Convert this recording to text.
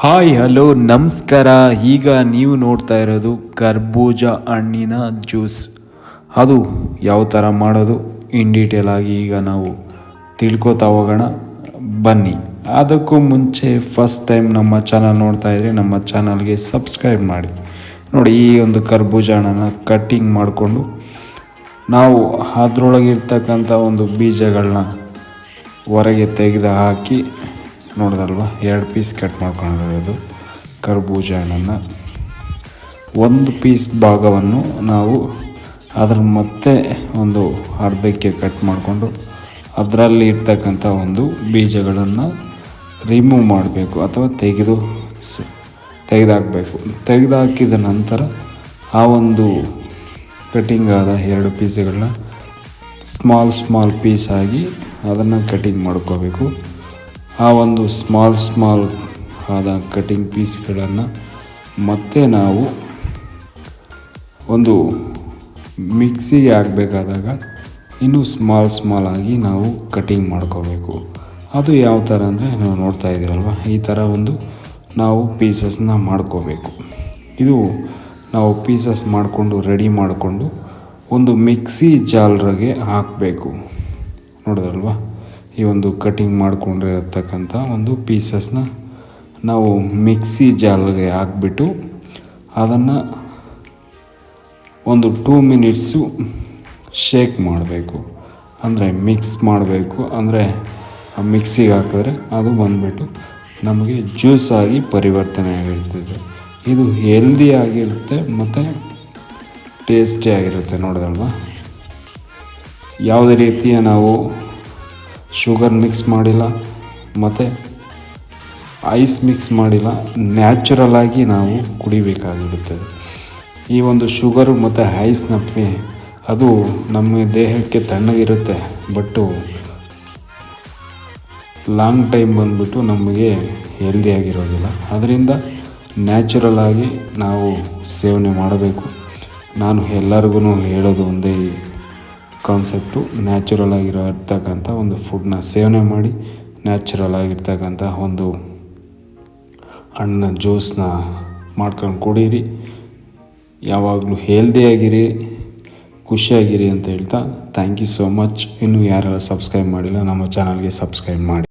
Hi, hello, ನಮಸ್ಕಾರ. ಈಗ ನೀವು ನೋಡ್ತಾ ಇರೋದು ಕರ್ಬೂಜ ಹಣ್ಣಿನ ಜ್ಯೂಸ್. ಅದು ಯಾವ ಥರ ಮಾಡೋದು? ಇನ್ ಡೀಟೇಲ್ ಆಗಿ ಈಗ ನಾವು ತಿಳ್ಕೊತಾ ಹೋಗೋಣ. ಬನ್ನಿ. ಅದಕ್ಕೂ ಮುಂಚೆ ಫಸ್ಟ್ ಟೈಮ್ ನಮ್ಮ ಚಾನಲ್ ನೋಡ್ತಾ ಇದ್ರೆ ನಮ್ಮ ಚಾನಲ್ಗೆ ಸಬ್ಸ್ಕ್ರೈಬ್ ಮಾಡಿ. ನೋಡಿ, ಈ ಒಂದು ಕರ್ಬೂಜ ಹಣ್ಣನ್ನು ಕಟ್ಟಿಂಗ್ ಮಾಡಿಕೊಂಡು ನಾವು ಅದರೊಳಗಿರ್ತಕ್ಕಂಥ ಒಂದು ಬೀಜಗಳನ್ನ ಹೊರಗೆ ತೆಗೆದು ಹಾಕಿ ನೋಡಿದಲ್ವ ಎರಡು ಪೀಸ್ ಕಟ್ ಮಾಡ್ಕೊಂಡಿರೋದು. ಕರ್ಬೂಜ ಹಣ್ಣನ್ನು ಒಂದು ಪೀಸ್ ಭಾಗವನ್ನು ನಾವು ಅದ್ರ ಮತ್ತೆ ಒಂದು ಅರ್ಧಕ್ಕೆ ಕಟ್ ಮಾಡಿಕೊಂಡು ಅದರಲ್ಲಿ ಇರ್ತಕ್ಕಂಥ ಒಂದು ಬೀಜಗಳನ್ನು ರಿಮೂವ್ ಮಾಡಬೇಕು ಅಥವಾ ತೆಗೆದು ತೆಗೆದಾಕಬೇಕು. ತೆಗೆದಾಕಿದ ನಂತರ ಆ ಒಂದು ಕಟಿಂಗ್ ಆದ ಎರಡು ಪೀಸ್ಗಳನ್ನ ಸ್ಮಾಲ್ ಸ್ಮಾಲ್ ಪೀಸ್ ಆಗಿ ಅದನ್ನು ಕಟಿಂಗ್ ಮಾಡ್ಕೋಬೇಕು. ಆ ಒಂದು ಸ್ಮಾಲ್ ಸ್ಮಾಲ್ ಆದ ಕಟಿಂಗ್ ಪೀಸ್ಗಳನ್ನು ಮತ್ತೆ ನಾವು ಒಂದು ಮಿಕ್ಸಿಗೆ ಹಾಕಬೇಕಾದಾಗ ಇನ್ನೂ ಸ್ಮಾಲ್ ಸ್ಮಾಲ್ ಆಗಿ ನಾವು ಕಟಿಂಗ್ ಮಾಡ್ಕೋಬೇಕು. ಅದು ಯಾವ ಥರ ಅಂದರೆ ನೀವು ನೋಡ್ತಾ ಇದ್ದೀರಲ್ವ? ಈ ಥರ ಒಂದು ನಾವು ಪೀಸಸ್ನ ಮಾಡ್ಕೋಬೇಕು. ಇದು ನಾವು ಪೀಸಸ್ ಮಾಡಿಕೊಂಡು ರೆಡಿ ಮಾಡಿಕೊಂಡು ಒಂದು ಮಿಕ್ಸಿ ಜಾಲ್ರಿಗೆ ಹಾಕಬೇಕು. ನೋಡಿದ್ರಲ್ವ? ಈ ಒಂದು ಕಟಿಂಗ್ ಮಾಡಿಕೊಂಡಿರತಕ್ಕಂಥ ಒಂದು ಪೀಸಸ್ನ ನಾವು ಮಿಕ್ಸಿ ಜಾಲ್ಗೆ ಹಾಕ್ಬಿಟ್ಟು ಅದನ್ನು ಒಂದು ಟೂ ಮಿನಿಟ್ಸು ಶೇಕ್ ಮಾಡಬೇಕು. ಅಂದರೆ ಮಿಕ್ಸ್ ಮಾಡಬೇಕು. ಅಂದರೆ ಮಿಕ್ಸಿಗೆ ಹಾಕಿದ್ರೆ ಅದು ಬಂದುಬಿಟ್ಟು ನಮಗೆ ಜ್ಯೂಸ್ ಆಗಿ ಪರಿವರ್ತನೆ ಆಗಿರ್ತದೆ. ಇದು ಹೆಲ್ದಿ ಆಗಿರುತ್ತೆ ಮತ್ತು ಟೇಸ್ಟಿ ಆಗಿರುತ್ತೆ ನೋಡಿದಲ್ವಾ ಯಾವುದೇ ರೀತಿಯ ನಾವು ಶುಗರ್ ಮಿಕ್ಸ್ ಮಾಡಿಲ್ಲ, ಮತ್ತು ಐಸ್ ಮಿಕ್ಸ್ ಮಾಡಿಲ್ಲ ನ್ಯಾಚುರಲ್ಲಾಗಿ ನಾವು ಕುಡಿಬೇಕಾಗಿರುತ್ತದೆ. ಈ ಒಂದು ಶುಗರು ಮತ್ತು ಐಸ್ನ ಅದು ನಮ್ಮ ದೇಹಕ್ಕೆ ತಣ್ಣಗಿರುತ್ತೆ, ಬಟ್ಟು ಲಾಂಗ್ ಟೈಮ್ ಬಂದ್ಬಿಟ್ಟು ನಮಗೆ ಹೆಲ್ದಿಯಾಗಿರೋದಿಲ್ಲ ಅದರಿಂದ ನ್ಯಾಚುರಲ್ ಆಗಿ ನಾವು ಸೇವನೆ ಮಾಡಬೇಕು. ನಾನು ಎಲ್ಲರಿಗೂ ಹೇಳೋದು ಒಂದೇ ಕಾನ್ಸೆಪ್ಟು ನ್ಯಾಚುರಲ್ ಆಗಿರತಕ್ಕಂಥ ಒಂದು ಫುಡ್ನ ಸೇವನೆ ಮಾಡಿ ನ್ಯಾಚುರಲ್ ಆಗಿರ್ತಕ್ಕಂಥ ಒಂದು ಹಣ್ಣಿನ ಜ್ಯೂಸ್ನ ಮಾಡ್ಕೊಂಡು ಕುಡೀರಿ. ಯಾವಾಗಲೂ ಹೆಲ್ದಿಯಾಗಿರಿ ಖುಷಿಯಾಗಿರಿ ಅಂತ ಹೇಳ್ತಾ ಥ್ಯಾಂಕ್ ಯು ಸೋ ಮಚ್ ಇನ್ನೂ ಯಾರೆಲ್ಲ ಸಬ್ಸ್ಕ್ರೈಬ್ ಮಾಡಿಲ್ಲ, ನಮ್ಮ ಚಾನಲ್ಗೆ ಸಬ್ಸ್ಕ್ರೈಬ್ ಮಾಡಿ.